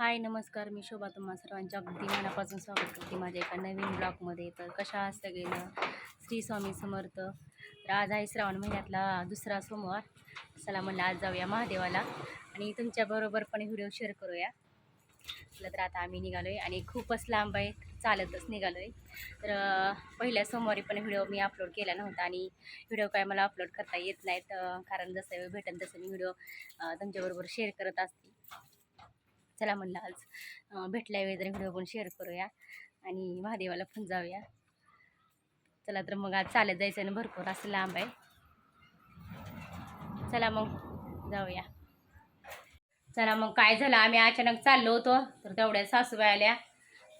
हाय नमस्कार. मी शोभा. तुम्हा सर्वांच्या अगदी मनापासून स्वागत करते माझ्या एका नवीन ब्लॉगमध्ये. तर कशा आहात गेलं श्री स्वामी समर्थ. तर आज आहे श्रावण महिन्यातला दुसरा सोमवार. चला म्हणलं आज जाऊया महादेवाला आणि तुमच्याबरोबर पण व्हिडिओ शेअर करूया. चला तर आता आम्ही निघालो आहे आणि खूपच लांब आहे चालतच निघालो आहे तर पहिल्या सोमवारी पण व्हिडिओ मी अपलोड केला नव्हता आणि व्हिडिओ काय मला अपलोड करता येत नाहीत कारण जसं वेळ भेटेल तसं मी व्हिडिओ तुमच्याबरोबर शेअर करत असते. चला म्हणलं आज भेटल्या वेळी तरी व्हिडिओ पण शेअर करूया आणि महादेवाला पण जाऊया. चला तर मग आज चालत जायचं आणि भरपूर असं लांब आहे. चला मग जाऊया. चला मग काय झालं? आम्ही अचानक चाललो होतो तर तेवढ्या सासूबाई आल्या.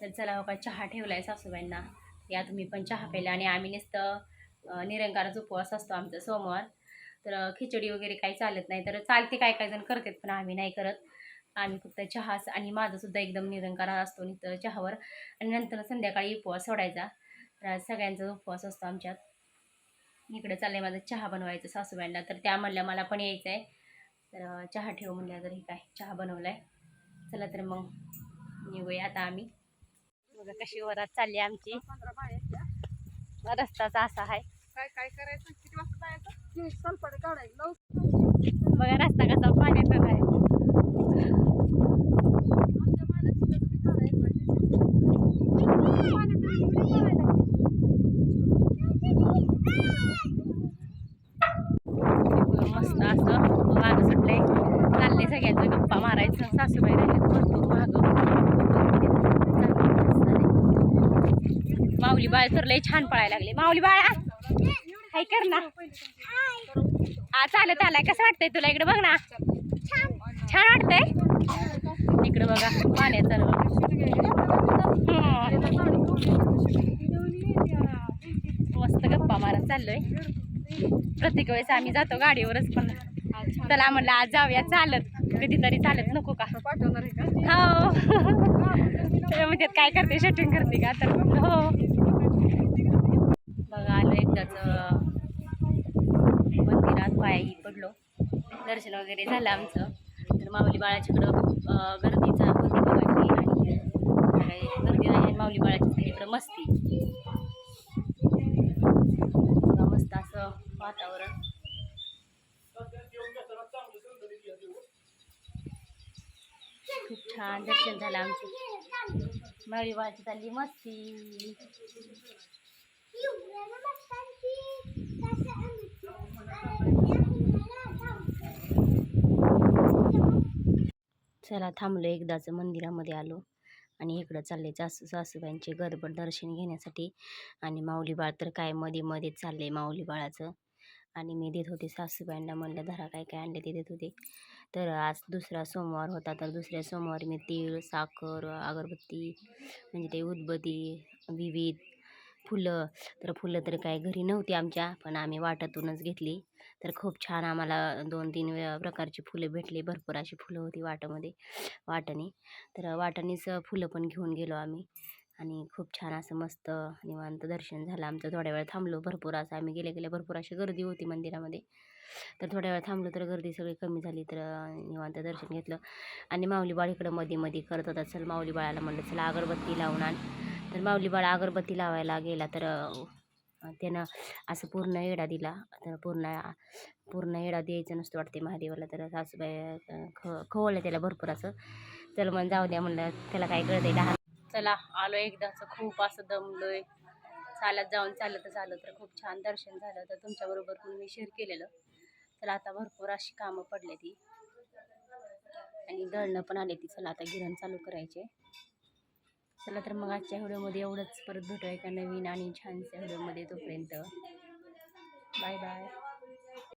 तर चला हो का चहा ठेवला आहे सासूबाईंना. या तुम्ही पण चहा प्यायला आणि आम्ही नुसतं निरंकाराच उपवास असतो आमचा सोमवार. तर खिचडी वगैरे काही चालत नाही. तर चालते काय काय जण करतात पण आम्ही नाही करत. आम्ही फक्त चहाच आणि माझं सुद्धा एकदम निरंकार असतो नितर चहावर. आणि नंतर संध्याकाळी उपवास सोडायचा. तर सगळ्यांचा उपवास असतो आमच्यात. इकडे चाललंय माझा चहा बनवायचं सासूबाईंना. तर त्या म्हणल्या मला पण यायचं आहे तर चहा ठेव म्हणल्या तर हे काय चहा बनवलाय. चला तर मग निघूया आता आम्ही. बघा कशी वरात चालली आमची. रस्ताचा असा आहे. काय काय करायचं? किती वाजता जायचं? बघा रस्ता कसा पाण्याचा आहे आमच्या मालक सुद्धा तुम्ही काढायचं पाण्यात तुम्ही काढायला. मस्त असं वारं सुटलंय चाललंय सगळ्यांचं गप्पा मारायचं. सासूबाई राहिले भरपूर महाग माऊली बाळ तर लय छान पळायला लागले. माऊली बाळा हाय कर ना. हा चालत आलाय कसं वाटतंय तुला? इकडे बघ ना. छान वाटतंय? इकडे बघा. पाण्याचं मस्त गप्पा मारत चाललोय. प्रत्येक वेळेस आम्ही जातो गाडीवरच पण. चला म्हणलं आज जाऊया. चालत. कधीतरी चालत. नको का? हो. ते म्हणतात काय करते? शूटिंग करते का? तर हो. बघा आलो एकदाच मंदिरात पायाही पडलो. दर्शन वगैरे झालं आमचं. तर माऊली बाळाच्याकडं गर्दीचा होती बघायची आणि गर्दी नाही माऊली बाळाची इकडं मस्ती. मस्त असं वातावरण खूप छान दर्शन झालं आमचं. माऊली चालली मस्ती. चला थांबलो एकदाचं मंदिरामध्ये आलो. आणि इकडं चालले सासू सासूबाईंचे गरबड दर्शन घेण्यासाठी. आणि माऊली बाळ तर काय मध्ये मध्येच चालले माऊली बाळाचं. आणि मी देत होते सासूबाईंना म्हणलं धरा काय काय आणले ते देत होते. तर आज दुसरा सोमवार होता तर दुसऱ्या सोमवारी मी तीळ साखर अगरबत्ती म्हणजे ते उदबत्ती विविध फुलं तर फुलं तर काय घरी नव्हती आमच्या पण आम्ही वाटातूनच घेतली. तर खूप छान आम्हाला दोन तीन वेळा प्रकारची फुलं भेटली भरपूर अशी फुलं होती वाटामध्ये वाटणी तर वाटणीचं फुलं पण घेऊन गेलो आम्ही. आणि खूप छान असं मस्त निवांत दर्शन झालं. आमचं थोड्या वेळ थांबलो भरपूर असं. आम्ही गेले गेले भरपूर अशी गर्दी होती मंदिरामध्ये. तर थोड्या वेळ थांबलो तर गर्दी सगळी कमी झाली तर निवांत दर्शन घेतलं. आणि माऊली बाळ इकडं मध्ये मध्ये करत होता चल माऊली बाळाला म्हणलं चला अगरबत्ती लावून आण. तर माऊली बाळ अगरबत्ती लावायला गेला तर त्यानं असं पूर्ण येडा दिला. तर पूर्ण पूर्ण येडा द्यायचं नसतं वाटते महादेवाला. तर सासूबाई ख खवळलं त्याला भरपूर असं. चल मग जाऊ द्या म्हणलं. त्याला काय कळतंय लहान चला आलो एकदाच खूप असं दमलोय. चालत जाऊन चालत झालं तर खूप छान दर्शन झालं तर तुमच्याबरोबर पण मी शेअर केलेलं. तर आता भरपूर अशी कामं पडले ती. आणि दळणं पण आले ती. चला आता गिरण चालू करायचे. चला तर मग आजच्या व्हिडिओमध्ये एवढंच. परत भेटू एका नवीन आणि छानच्या व्हिडिओमध्ये तोपर्यंत. Bye bye.